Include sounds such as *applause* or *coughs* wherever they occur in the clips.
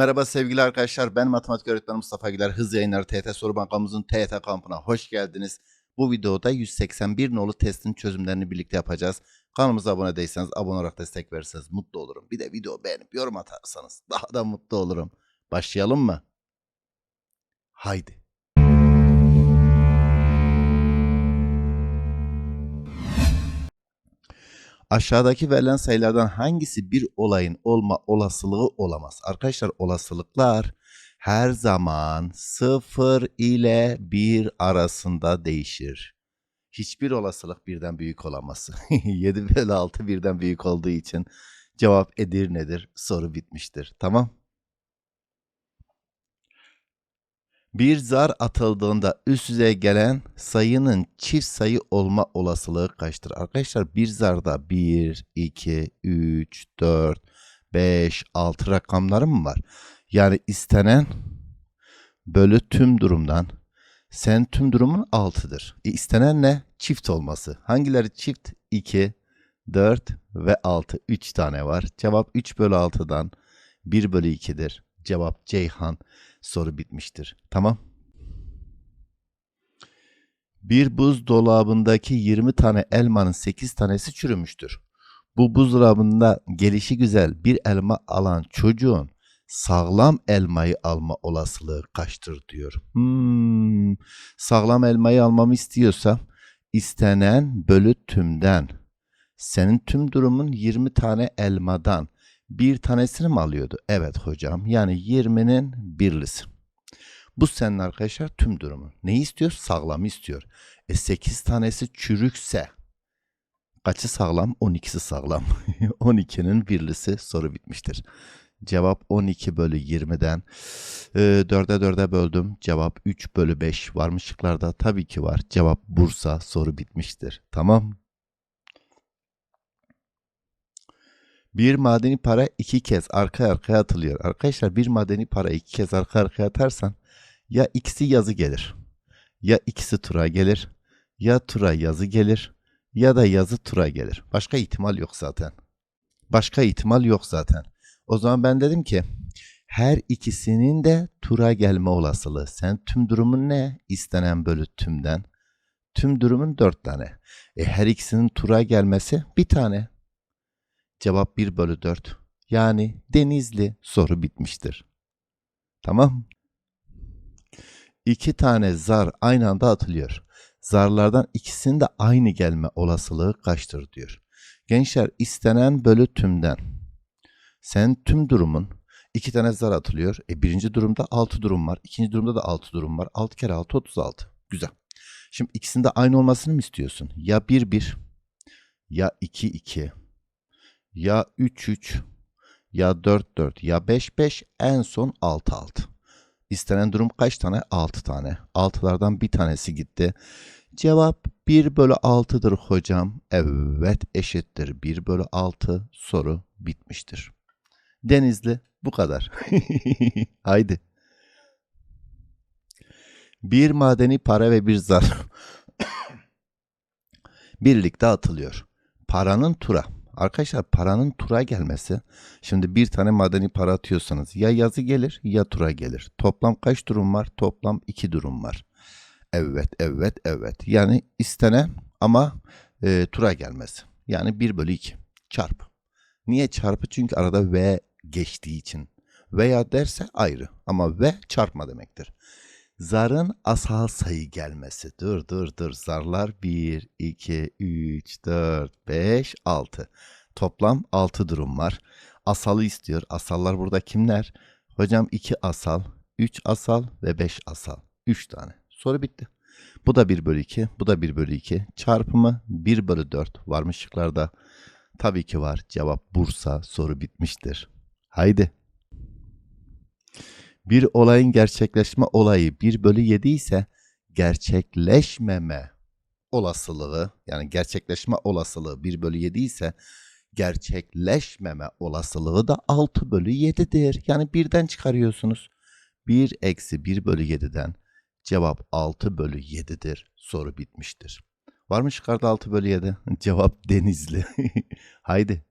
Merhaba sevgili arkadaşlar. Ben matematik öğretmeni Mustafa Güler. Hız yayınları TET Soru Bankamızın TET kampına hoş geldiniz. Bu videoda 181 nolu testin çözümlerini birlikte yapacağız. Kanalımıza abone değilseniz abone olarak destek verirseniz mutlu olurum. Bir de video beğenip yorum atarsanız daha da mutlu olurum. Başlayalım mı? Haydi. Aşağıdaki verilen sayılardan hangisi bir olayın olma olasılığı olamaz? Arkadaşlar olasılıklar her zaman 0 ile 1 arasında değişir. Hiçbir olasılık birden büyük olamaz. *laughs* 7 bölü 6 birden büyük olduğu için cevap Edirne'dir. Soru bitmiştir. Tamam. Bir zar atıldığında üst yüze gelen sayının çift sayı olma olasılığı kaçtır? Arkadaşlar bir zarda 1, 2, 3, 4, 5, 6 rakamları mı var? Yani istenen bölü tüm durumdan sen tüm durumun 6'dır. E istenen ne? Çift olması. Hangileri çift? 2, 4 ve 6. 3 tane var. Cevap 3 bölü 6'dan 1 bölü 2'dir. Cevap Ceyhan. Soru bitmiştir. Tamam. Bir buzdolabındaki 20 tane elmanın 8 tanesi çürümüştür. Bu buzdolabında gelişi güzel bir elma alan çocuğun sağlam elmayı alma olasılığı kaçtır diyor. Hmm, sağlam elmayı almamı istiyorsam istenen bölü tümden senin tüm durumun 20 tane elmadan bir tanesini mi alıyordu? Evet hocam. Yani 20'nin birlisi. Bu senin arkadaşlar tüm durumu. Ne istiyor? Sağlam istiyor. E 8 tanesi çürükse kaçı sağlam? 12'si sağlam. *laughs* 12'nin birlisi soru bitmiştir. Cevap 12 bölü 20'den e, 4'e 4'e böldüm. Cevap 3 bölü 5 var mı? Tabii ki var. Cevap Bursa soru bitmiştir. Tamam. Bir madeni para iki kez arka arkaya atılıyor. Arkadaşlar bir madeni para iki kez arka arkaya atarsan ya ikisi yazı gelir. Ya ikisi tura gelir. Ya tura yazı gelir. Ya da yazı tura gelir. Başka ihtimal yok zaten. Başka ihtimal yok zaten. O zaman ben dedim ki her ikisinin de tura gelme olasılığı. Sen tüm durumun ne? İstenen bölü tümden. Tüm durumun dört tane. E her ikisinin tura gelmesi bir tane. Cevap 1 bölü 4. Yani Denizli soru bitmiştir. Tamam. İki tane zar aynı anda atılıyor. Zarlardan ikisinin de aynı gelme olasılığı kaçtır diyor. Gençler istenen bölü tümden. Sen tüm durumun iki tane zar atılıyor. E birinci durumda 6 durum var. ikinci durumda da 6 durum var. 6 kere 6 36. Güzel. Şimdi ikisinin de aynı olmasını mı istiyorsun? Ya 1 1 ya 2 2 ya 3-3 ya 4-4 ya 5-5 en son 6-6. İstenen durum kaç tane? 6 tane. 6'lardan bir tanesi gitti. Cevap 1 bölü 6'dır hocam. Evet eşittir. 1 bölü 6 soru bitmiştir. Denizli bu kadar. *laughs* Haydi. Bir madeni para ve bir zar *coughs* birlikte atılıyor. Paranın tura. Arkadaşlar paranın tura gelmesi. Şimdi bir tane madeni para atıyorsanız ya yazı gelir ya tura gelir. Toplam kaç durum var? Toplam iki durum var. Evet, evet, evet. Yani istenen ama e, tura gelmesi. Yani 1 bölü 2 çarpı. Niye çarpı? Çünkü arada V geçtiği için. Veya derse ayrı ama V çarpma demektir. Zarın asal sayı gelmesi. Dur dur dur. Zarlar 1, 2, 3, 4, 5, 6. Toplam 6 durum var. Asalı istiyor. Asallar burada kimler? Hocam 2 asal, 3 asal ve 5 asal. 3 tane. Soru bitti. Bu da 1 bölü 2. Bu da 1 bölü 2. Çarpımı 1 bölü 4. Var mı şıklarda? Tabii ki var. Cevap Bursa. Soru bitmiştir. Haydi. Bir olayın gerçekleşme olayı 1 bölü 7 ise gerçekleşmeme olasılığı yani gerçekleşme olasılığı 1 bölü 7 ise gerçekleşmeme olasılığı da 6 bölü 7'dir. Yani birden çıkarıyorsunuz. 1 eksi 1 bölü 7'den cevap 6 bölü 7'dir. Soru bitmiştir. Var mı çıkardı 6 bölü 7? *laughs* Cevap Denizli. *laughs* Haydi.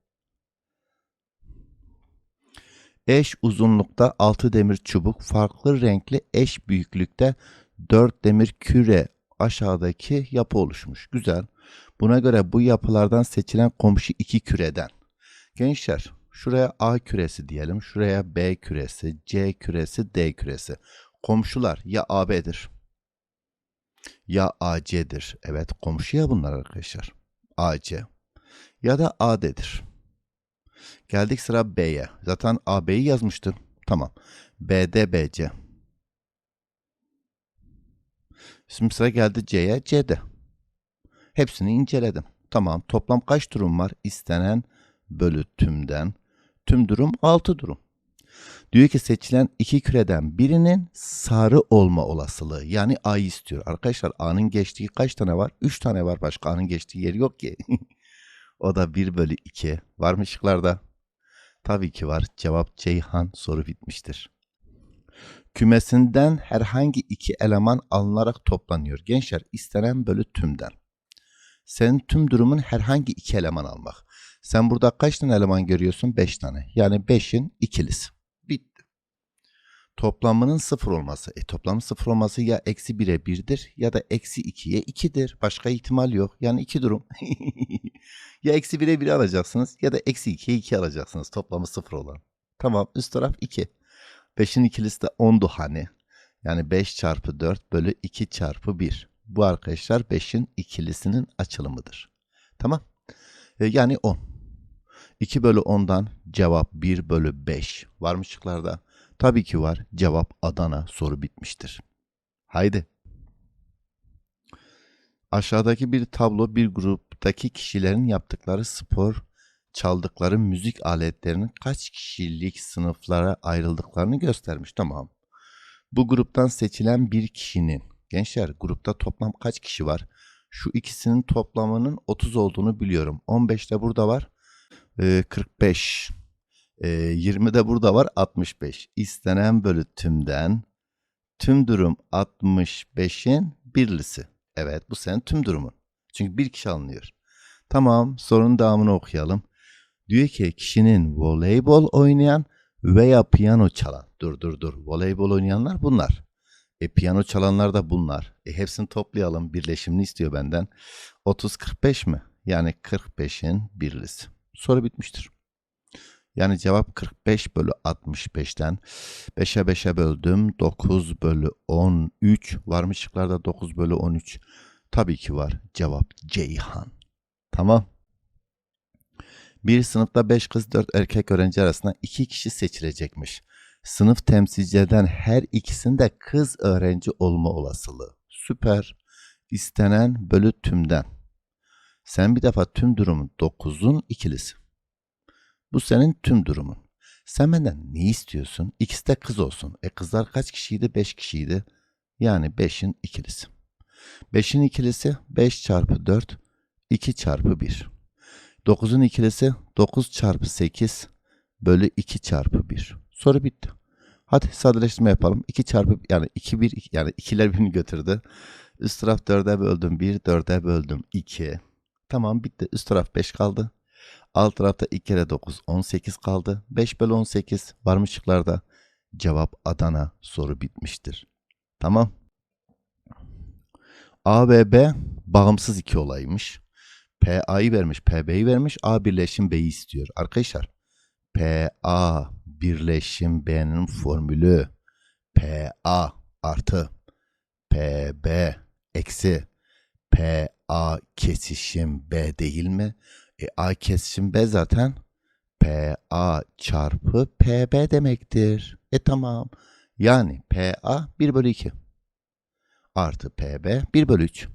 Eş uzunlukta 6 demir çubuk, farklı renkli eş büyüklükte 4 demir küre aşağıdaki yapı oluşmuş. Güzel. Buna göre bu yapılardan seçilen komşu iki küreden. Gençler şuraya A küresi diyelim. Şuraya B küresi, C küresi, D küresi. Komşular ya AB'dir ya AC'dir. Evet komşu ya bunlar arkadaşlar. AC. Ya da AD'dir. Geldik sıra B'ye. Zaten AB'yi yazmıştım. Tamam. BD, BC. Şimdi sıra geldi C'ye, C'de. Hepsini inceledim. Tamam. Toplam kaç durum var? İstenen bölü tümden. Tüm durum 6 durum. Diyor ki seçilen iki küreden birinin sarı olma olasılığı. Yani A'yı istiyor. Arkadaşlar A'nın geçtiği kaç tane var? 3 tane var. Başka A'nın geçtiği yer yok ki. *laughs* o da 1 bölü 2. Var mı şıklarda? Tabii ki var. Cevap Ceyhan soru bitmiştir. Kümesinden herhangi iki eleman alınarak toplanıyor. Gençler istenen bölü tümden. Senin tüm durumun herhangi iki eleman almak. Sen burada kaç tane eleman görüyorsun? 5 tane. Yani 5'in ikilisi. Toplamının sıfır olması. E toplamın sıfır olması ya eksi 1'e 1'dir ya da eksi 2'ye 2'dir. Başka ihtimal yok. Yani iki durum. *laughs* ya eksi 1'e 1 alacaksınız ya da eksi 2'ye 2 alacaksınız. Toplamı sıfır olan. Tamam üst taraf 2. 5'in ikilisi de 10'du hani. Yani 5 çarpı 4 bölü 2 çarpı 1. Bu arkadaşlar 5'in ikilisinin açılımıdır. Tamam. E, yani 10. 2 bölü 10'dan cevap 1 bölü 5. Var mı şıklarda? Tabii ki var. Cevap Adana soru bitmiştir. Haydi. Aşağıdaki bir tablo bir gruptaki kişilerin yaptıkları spor, çaldıkları müzik aletlerinin kaç kişilik sınıflara ayrıldıklarını göstermiş. Tamam. Bu gruptan seçilen bir kişinin, gençler grupta toplam kaç kişi var? Şu ikisinin toplamının 30 olduğunu biliyorum. 15 de burada var. Ee, 45. Ee, 20 de burada var. 65. İstenen bölü tümden tüm durum 65'in birlisi. Evet bu senin tüm durumun. Çünkü bir kişi alınıyor. Tamam sorunun devamını okuyalım. Diyor ki kişinin voleybol oynayan veya piyano çalan. Dur dur dur. Voleybol oynayanlar bunlar. E piyano çalanlar da bunlar. E hepsini toplayalım. Birleşimini istiyor benden. 30-45 mi? Yani 45'in birlisi. Soru bitmiştir. Yani cevap 45 bölü 65'ten 5'e 5'e böldüm. 9 bölü 13. Var mı şıklarda 9 bölü 13? Tabii ki var. Cevap Ceyhan. Tamam. Bir sınıfta 5 kız 4 erkek öğrenci arasında 2 kişi seçilecekmiş. Sınıf temsilciden her ikisinde kız öğrenci olma olasılığı. Süper. İstenen bölü tümden. Sen bir defa tüm durumun 9'un ikilisi. Bu senin tüm durumun. Sen benden ne istiyorsun? İkisi de kız olsun. E kızlar kaç kişiydi? 5 kişiydi. Yani 5'in ikilisi. 5'in ikilisi 5 çarpı 4, 2 çarpı 1. 9'un ikilisi 9 çarpı 8 bölü 2 çarpı 1. Soru bitti. Hadi sadeleştirme yapalım. 2 çarpı yani 2 1 yani ikiler birini götürdü. Üst taraf 4'e böldüm 1, 4'e böldüm 2. Tamam bitti. Üst taraf 5 kaldı. Alt tarafta 2 kere 9 18 kaldı. 5 bölü 18 var mı şıklarda? Cevap Adana soru bitmiştir. Tamam. A ve B bağımsız iki olaymış. P A'yı vermiş, P B'yi vermiş. A birleşim B'yi istiyor. Arkadaşlar P A birleşim B'nin formülü P A artı P B eksi P A kesişim B değil mi? E, A kesişim B zaten P A çarpı P B demektir. E tamam. Yani P A 1 bölü 2 artı P B 1 bölü 3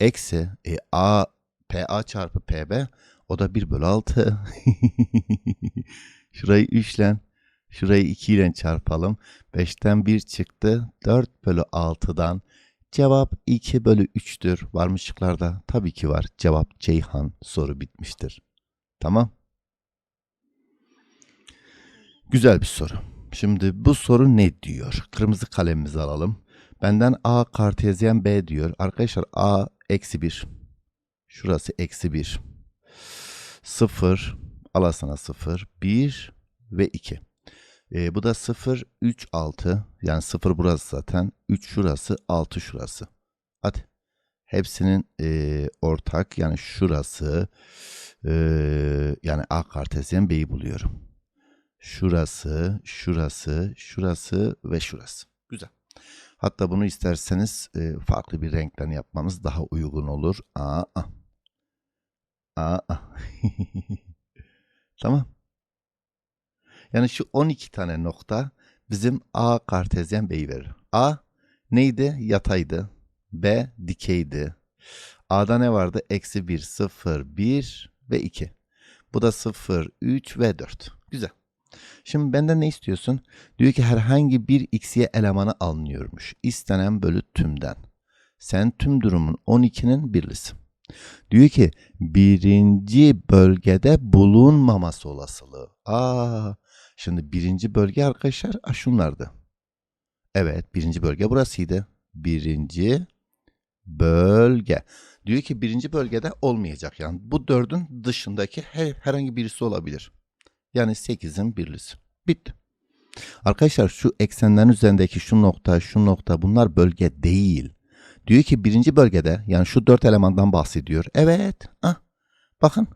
eksi e, A P A çarpı P B o da 1 bölü 6. *laughs* Şurayı 3 ile şurayı 2 ile çarpalım. 5'ten 1 çıktı. 4 bölü 6'dan cevap 2 bölü 3'tür. Var mı şıklarda? Tabii ki var. Cevap Ceyhan. Soru bitmiştir. Tamam. Güzel bir soru. Şimdi bu soru ne diyor? Kırmızı kalemimizi alalım. Benden A kartezyen B diyor. Arkadaşlar A eksi 1. Şurası eksi 1. 0 alasana 0. 1 ve 2. E, bu da 0, 3, 6. Yani 0 burası zaten. 3 şurası, 6 şurası. Hadi. Hepsinin e, ortak yani şurası e, yani A kartezyen B'yi buluyorum. Şurası, şurası, şurası ve şurası. Güzel. Hatta bunu isterseniz e, farklı bir renkten yapmamız daha uygun olur. Aa. Aa. *laughs* tamam. Yani şu 12 tane nokta bizim A kartezyen B'yi verir. A neydi? Yataydı. B dikeydi. A'da ne vardı? Eksi 1, 0, 1 ve 2. Bu da 0, 3 ve 4. Güzel. Şimdi benden ne istiyorsun? Diyor ki herhangi bir x'ye elemanı alınıyormuş. İstenen bölü tümden. Sen tüm durumun 12'nin birlisi. Diyor ki birinci bölgede bulunmaması olasılığı. Aa, şimdi birinci bölge arkadaşlar şunlardı. Evet birinci bölge burasıydı. Birinci bölge. Diyor ki birinci bölgede olmayacak. Yani bu dördün dışındaki her, herhangi birisi olabilir. Yani 8'in birlisi. Bitti. Arkadaşlar şu eksenlerin üzerindeki şu nokta, şu nokta bunlar bölge değil. Diyor ki birinci bölgede yani şu dört elemandan bahsediyor. Evet. Ah, bakın.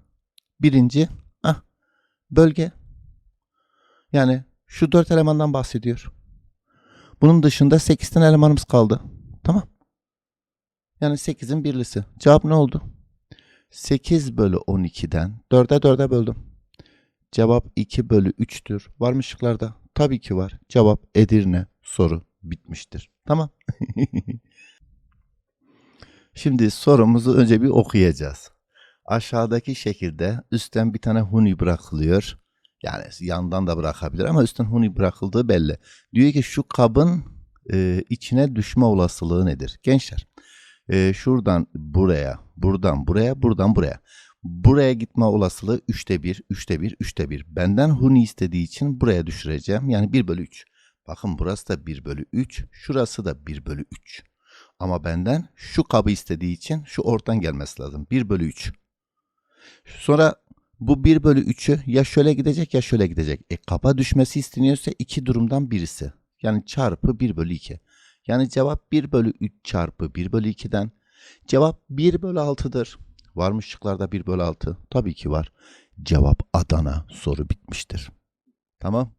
Birinci ah, bölge. Yani şu dört elemandan bahsediyor. Bunun dışında 8 tane elemanımız kaldı. Tamam. Yani 8'in birlisi. Cevap ne oldu? 8 bölü 12'den 4'e 4'e böldüm. Cevap 2 bölü 3'tür. Var mı şıklarda? Tabii ki var. Cevap Edirne. Soru bitmiştir. Tamam. *laughs* Şimdi sorumuzu önce bir okuyacağız. Aşağıdaki şekilde üstten bir tane huni bırakılıyor. Yani yandan da bırakabilir ama üstten huni bırakıldığı belli. Diyor ki şu kabın e, içine düşme olasılığı nedir? Gençler e, şuradan buraya, buradan buraya, buradan buraya. Buraya gitme olasılığı 3'te 1, 3'te 1, 3'te 1. Benden huni istediği için buraya düşüreceğim. Yani 1 bölü 3. Bakın burası da 1 bölü 3. Şurası da 1 bölü 3. Ama benden şu kabı istediği için şu ortadan gelmesi lazım. 1 bölü 3. Sonra bu 1 bölü 3'ü ya şöyle gidecek ya şöyle gidecek. E kaba düşmesi isteniyorsa iki durumdan birisi. Yani çarpı 1 bölü 2. Yani cevap 1 bölü 3 çarpı 1 bölü 2'den. Cevap 1 bölü 6'dır. Var mı şıklarda 1 bölü 6? Tabii ki var. Cevap Adana soru bitmiştir. Tamam.